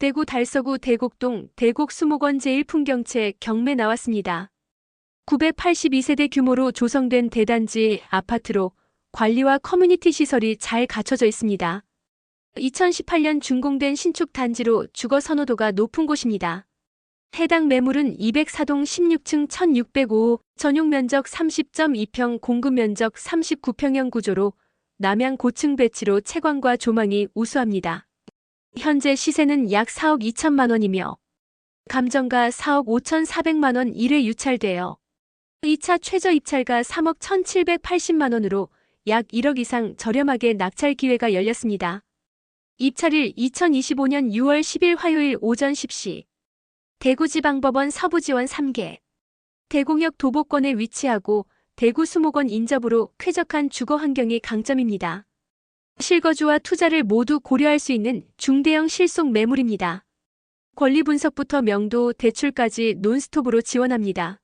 대구 달서구 대곡동 대곡 수목원 제1풍경채 경매 나왔습니다. 982세대 규모로 조성된 대단지 아파트로 관리와 커뮤니티 시설이 잘 갖춰져 있습니다. 2018년 준공된 신축 단지로 주거 선호도가 높은 곳입니다. 해당 매물은 204동 16층 1605, 전용 면적 30.2평, 공급 면적 39평형 구조로 남향 고층 배치로 채광과 조망이 우수합니다. 현재 시세는 약 4억 2천만 원이며 감정가 4억 5천4백만 원 1회 유찰되어 2차 최저 입찰가 3억 1,780만 원으로 약 1억 이상 저렴하게 낙찰 기회가 열렸습니다. 입찰일 2025년 6월 10일 화요일 오전 10시 대구지방법원 서부지원 3개 대공역 도보권에 위치하고 대구 수목원 인접으로 쾌적한 주거 환경이 강점입니다. 실거주와 투자를 모두 고려할 수 있는 중대형 실속 매물입니다. 권리 분석부터 명도, 대출까지 논스톱으로 지원합니다.